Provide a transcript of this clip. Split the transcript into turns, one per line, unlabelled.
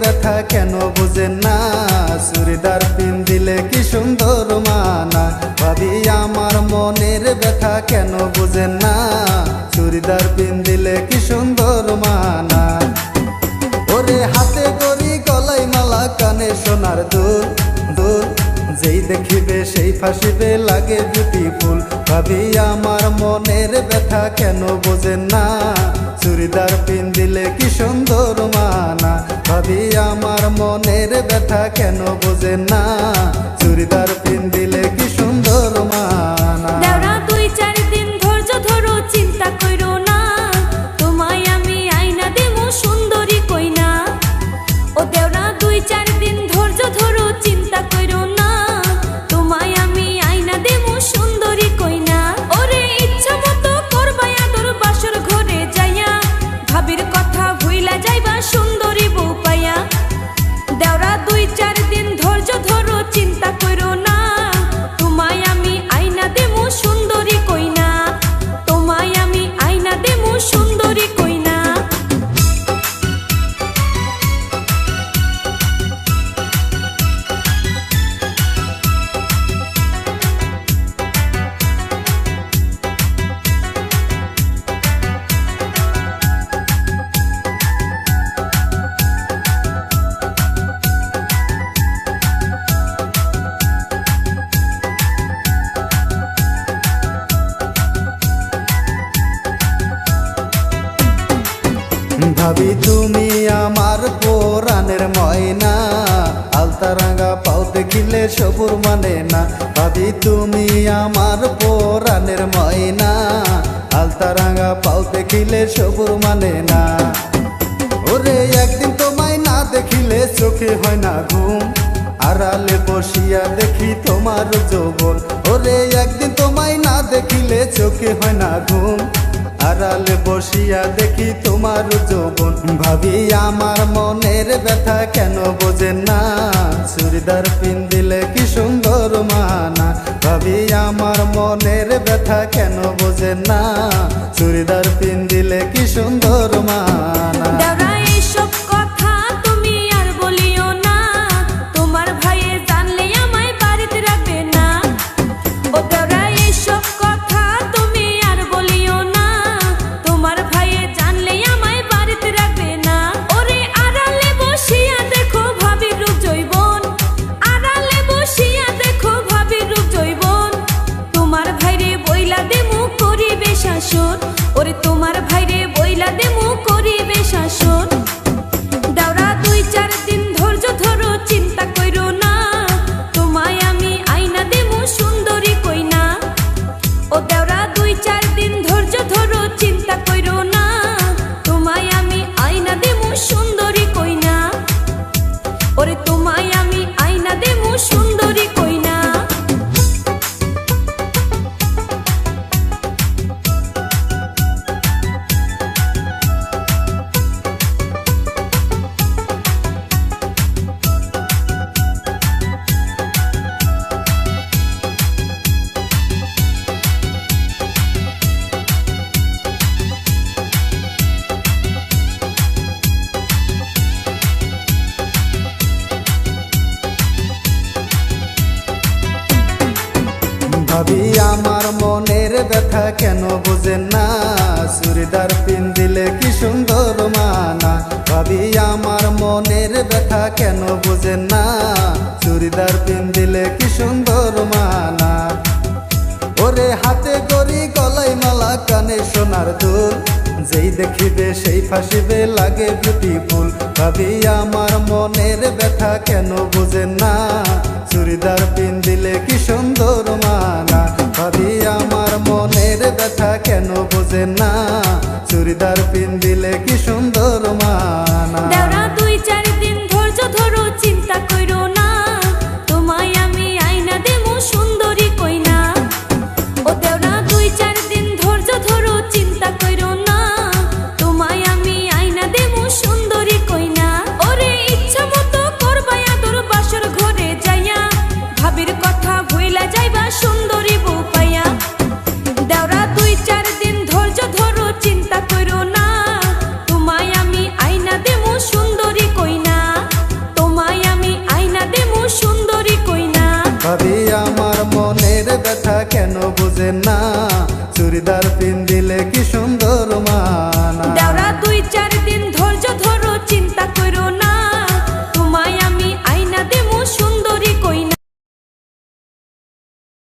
ব্যথা কেন বুঝেন না? চুড়িদার পিন দিলে কি সুন্দর মানা? ভাবি, আমার মনের ব্যথা কেন বুঝেন না? চুড়িদার পিন দিলে কি সুন্দর মানা? ওরে হাতে গড়ি গলাই মালা, কানে সোনার দুল দুল। যেই দেখিবে সেই ফাঁসিবে লাগে বিউটিফুল ভাবি, আমার মনের ব্যথা কেন বোঝেন না? চুড়িদার পিন দিলে কি সুন্দর মানা? ভাবি, আমার মনের ব্যথা কেন বোঝেন না? চুড়িদার পিন দিলে কি সুন্দর মানা?
দুই চার দিন ধৈর্য ধরো, চিন্তা কইরো না। আমি আইনা দেবো, সুন্দরী কইনা। ও দেওরা, দুই চার
ভাবি তুমি আমার পোরানের ময়না, আলতা রাঙা পাও দেখিলে সবুর মানে না। ভাবি তুমি আমার পোরানের ময়না, আলতা রাঙা পাও দেখিলে সবুর মানে না। ওরে একদিন তোমায় না দেখিলে চোখে হয় না ঘুম, আড়ালে বসিয়া দেখি তোমার যৌবন। ওরে একদিন তোমায় না দেখিলে চোখে হয় না ঘুম আড়ালে বসিয়া দেখি তোমার যৌবন। ভাবি আমার মনের ব্যথা কেন বোঝেন না। চুড়িদার পিন দিলে কি সুন্দর মানা। ভাবি আমার মনের ব্যথা কেন বোঝেন না। চুড়িদার পিন দিলে কি সুন্দর মানা।
ভাবি,
আমার মনের ব্যথা কেন বোঝেন না? চুড়িদার পিন দিলে কি সুন্দর মানা? ভাবি, আমার মনের ব্যথা কেন বোঝেন না? চুড়িদার পিন দিলে কি সুন্দর মানা? ওরে হাতে গড়ি গলায় মালা কানে সোনার দুল। যেই দেখিবে সেই ফাঁসিবে লাগে বিউটিফুল ভাবি আমার মনের ব্যথা কেন বুঝেন না। চুড়িদার পিন দিলে কি সুন্দর মানা ভাবি আমার মনের ব্যথা কেন বুঝেন না। চুড়িদার পিন দিলে কি সুন্দর মানা
দুই চার দিন ধৈর্য ধরো, চিন্তা কইরো না। না
চুড়িদার পিন দিলে কি